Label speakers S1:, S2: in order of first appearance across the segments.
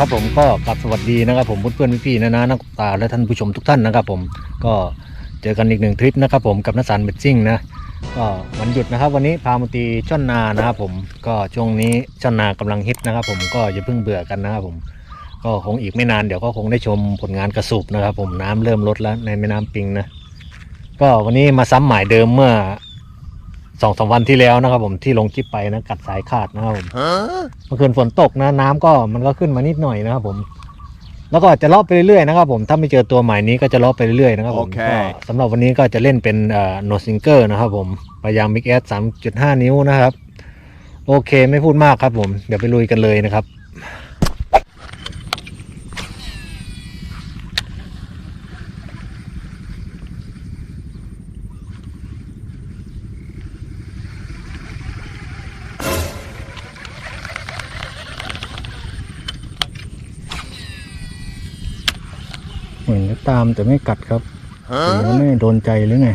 S1: ครับผมก็กลับสวัสดีนะครับผมเพื่อนๆพี่ๆนะนะนักตาและท่านผู้ชมทุกท่านนะครับ ผมก็เจอกันอีกหนึ่งทริปนะครับ ผมกับนัสสันเบดซิ่งนะก็วันหยุดนะครับ วันนี้พามาตีช่อนนานะครับผมก็ช่วงนี้ช่อนนากำลังฮิตนะครับ ผมก็อย่าเพิ่งเบื่อกันนะครับผมก็คงอีกไม่นานเดี๋ยวก็คงได้ชมผลงานกระสูบนะครับ ผมน้ำเริ่มลดแล้วในแม่น้ำปิงนะก็วันนี้มาซ้ำหมายเดิมเมื่อ สองสามวันที่แล้วนะครับ ผมที่ลงคลิปไปนะกัดสายขาดนะครับผมเมื่อคืนฝนตกนะ น้ำก็มันก็ขึ้นมานิดหน่อยนะครับผม แล้วก็จะเลาะไปเรื่อยๆนะครับผมถ้าไม่เจอตัวใหม่นี้ก็จะเลาะไปเรื่อยๆนะครับผม
S2: โอเค
S1: ก็สำหรับวันนี้ก็จะเล่นเป็นเอ่อโนซิงเกอร์นะครับผมพยายามมิกแอดสามจุดห้านิ้วนะครับ โอเคไม่พูดมากครับผม เดี๋ยวไปลุยกันเลยนะครับ เหมือนจะตามแต่ไม่กัดครับหรือว่าไม่โดนใจหรือไง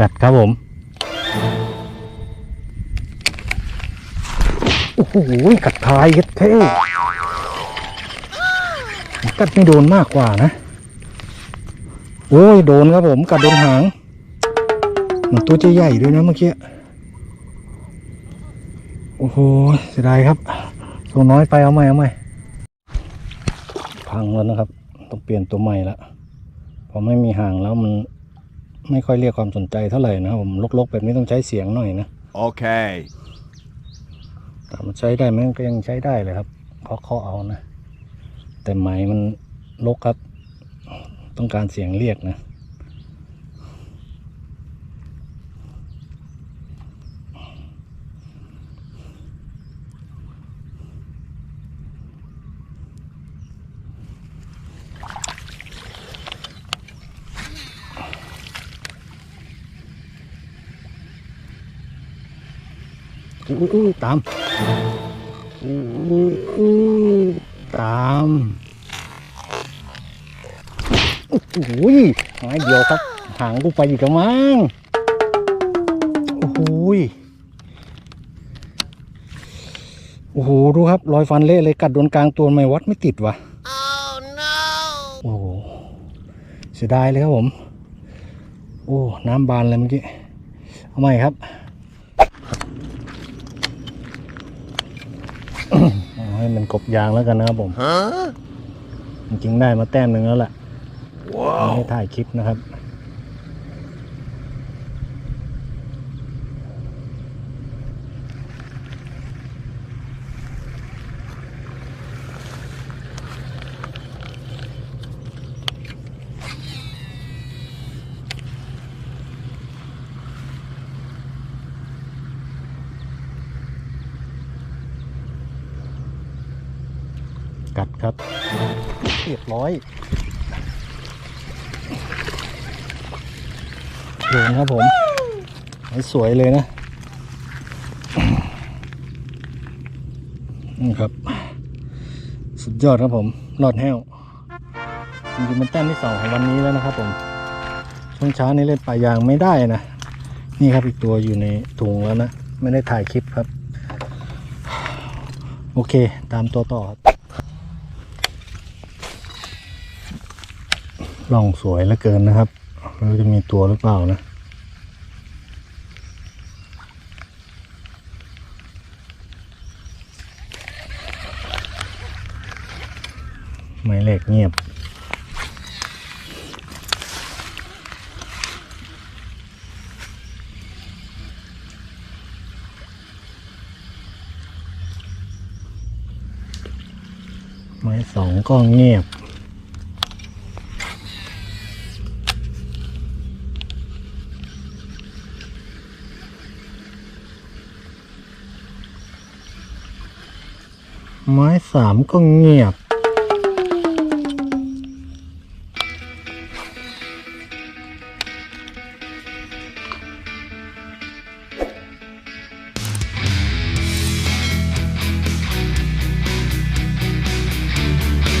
S1: กัดครับผม โอ้โห กัดทายยัดเท่กัดไม่โดนมากกว่านะ โอ้ย โดนครับผม กัดโดนหาง มันตัวจะใหญ่ด้วยนะเมื่อกี้ โอ้โห เสียดายครับตัวน้อยไปเอาใหม่เอาใหม่ พังแล้วนะครับ ต้องเปลี่ยนตัวใหม่ละพอไม่มีหางแล้วมัน ไม่ค่อยเรียกความสนใจเท่าไหร่นะครับผมลกๆ แบบนี้ต้องใช้เสียงหน่อยนะ
S2: Okay.
S1: แต่มันใช้ได้ไหมมันก็ยังใช้ได้เลยครับเคาะเคาะเอานะ แต่ไหมมันลกครับ ต้องการเสียงเรียกนะ อู้อู้ตามอู้อู้ตามโอ้โหหายเดียวครับ หางกูไปอีกแล้วมั้งโอ้โหโอ้โหดูครับ รอยฟันเละเลยกัดโดนกลางตัวไม่วัดไม่ติดวะโอ้โหเสียดายเลยครับผม โอ้ น้ำบานเลยเมื่อกี้ เอาใหม่ครับ เอา ให้มันกบยางแล้วกันนะครับผม
S2: Huh?
S1: จริงๆได้มาแต้มหนึ่งแล้วแหละไม่
S2: Whoa.
S1: ได้ถ่ายคลิปนะครับ กัดครับเรียบร้อยโดนครับผมให้สวยเลยนะนี่ครับ สุดยอดครับผมรอดแห้วจริงๆมันแต้มที่สองของวันนี้แล้วนะครับผมช่วงเช้านี้เล่นปลายางไม่ได้นะ นี่ครับอีกตัวอยู่ในถุงแล้วนะ ไม่ได้ถ่ายคลิปครับ โอเค ตามตัวต่อครับ ล่องสวยเหลือเกินนะครับไม่รู้จะมีตัวหรือเปล่านะไม้เหล็กเงียบไม้สองก็เงียบ ไม้สามก็เงียบ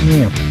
S1: เงียบ